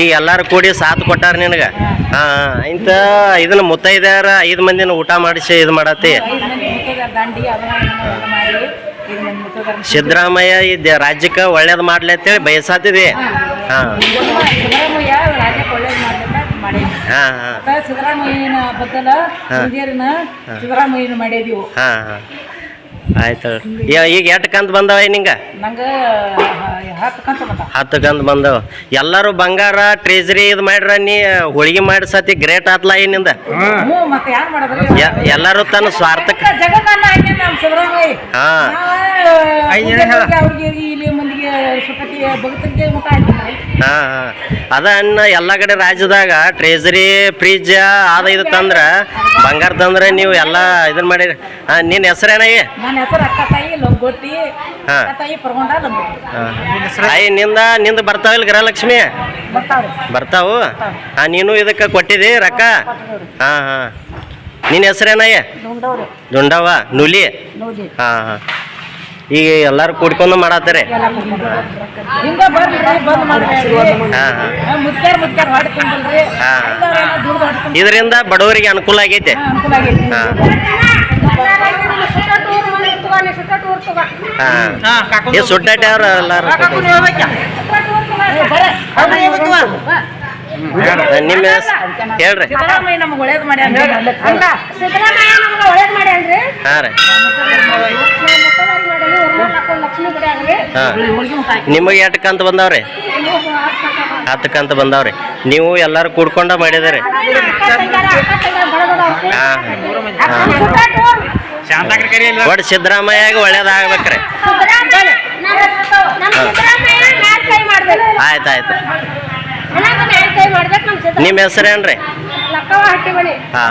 ಈಗ ಎಲ್ಲಾರು ಕೂಡಿ ಸಾಥ್ ಕೊಟ್ಟಾರ ನಿನಗ? ಹಾ. ಇಂತ ಇದನ್ನ ಮುತ್ತೈದ್ಯಾರ ಐದು ಮಂದಿನ ಊಟ ಮಾಡಿಸಿ ಇದು ಮಾಡತ್ತಿ? ಸಿದ್ದರಾಮಯ್ಯ ಇದ್ದ ರಾಜ್ಯಕ್ಕೆ ಒಳ್ಳೇದು ಮಾಡ್ಲಿ ಅಂತೇಳಿ ಬಯಸಾತಿದೆ? ಸಿದ್ದರಾಮಯ್ಯ ರಾಜ್ಯಕ್ಕೆ ಒಳ್ಳೇದು ಮಾಡ್ಲಿಲ್ಲ ಮಾಡೇವಿ ಹಾ. ಹಾ. ಮತ್ತ ಸಿದ್ದರಾಮಯ್ಯನ ಬದಲ ಹಿರಿಯರನ್ನ ಸಿದ್ದರಾಮಯ್ಯನ ಮಾಡೇದಿವು ಹಾ ಹಾ. ಆಯ್ತು ಈಗ ಈಗ ಎಷ್ಟು ಕಂತ ಬಂದವ ನಿಂಗ ನಂಗ? ಹತ್ತು ಕಂತ ಬಂದ ಹತ್ತು ಕಂತ ಬಂದವ. ಎಲ್ಲರೂ ಬಂಗಾರ ಟ್ರೇಜರಿ ಇದು ಮಾಡ್ರ ನೀ ಹೋಳಿಗೆ ಮಾಡಿ ಸತಿ ಗ್ರೇಟ್ ಆತ್ಲ ಏನಿಂದ ಎಲ್ಲಾರು ತನ್ನ ಸ್ವಾರ್ಥಕ್ಕೆ ಹಾ. ಹಾಂ ಹಾ. ಅದ ಅನ್ನ ಎಲ್ಲ ಕಡೆ ರಾಜ್ಯದಾಗ ಟ್ರೇಜರಿ ಫ್ರಿಜ್ ಅದ ಇದು ತಂದ್ರ ಬಂಗಾರ ತಂದ್ರ ನೀವು ಎಲ್ಲ ಇದನ್ ಮಾಡಿರಿ ಹಾಂ ನಿನ್ನ ಹೆಸರೇನಾಗಿ ಹಾ. ತಾಯಿ ನಿಂದ ನಿಂದ ಬರ್ತಾವಿಲ್ಲ ಗೃಹಲಕ್ಷ್ಮಿ? ಬರ್ತಾವೆ? ಬರ್ತಾವು ಹಾ ನೀನು ಇದಕ್ಕೆ ಕೊಟ್ಟಿದಿ ರೊಕ್ಕ? ಹಾ ಹಾ. ನಿನ್ನ ಹೆಸರೇನಯ್ಯ ನೋಡವ್ರಿ ದುಂಡವ ನುಲಿ. ಹಾ ಹಾ. ಈಗ ಎಲ್ಲಾರು ಕೂಡ್ಕೊಂಡು ಮಾಡತ್ತಾರೆ? ಇದರಿಂದ ಬಡವರಿಗೆ ಅನುಕೂಲ ಆಗೈತೆ. ಸುಟ್ಟಾಟ ಅವ್ರ ಎಲ್ಲಾರು. ನಿಮ್ಮ ಹೇಳ್ರಿ. ಹಾ ನಮ್ಗೆ ಹಾ. ನಿಮಗೆ ಎಷ್ಟು ಕಂತ ಬಂದಾವ್ರಿ? ಹತ್ತು ಕಂತ ಬಂದಾವ್ರಿ. ನೀವು ಎಲ್ಲಾರು ಕೂಡ್ಕೊಂಡ ಮಾಡಿದಿರಿ ಹಾಂ ಒಟ್ಟು ಸಿದ್ದರಾಮಯ್ಯಾಗ ಒಳ್ಳೇದಾಗ್ಬೇಕ್ರಿ. ಸಿದ್ದರಾಮಯ್ಯ ಮಾಡ್ಬೇಕು. ಆಯ್ತು ಆಯ್ತು. ನಮ್ಮ ಹೆಸರೇನ್ರಿ ಲಕ್ಕವ ಹಟ್ಟಿ ಬಳಿ ಹಾ.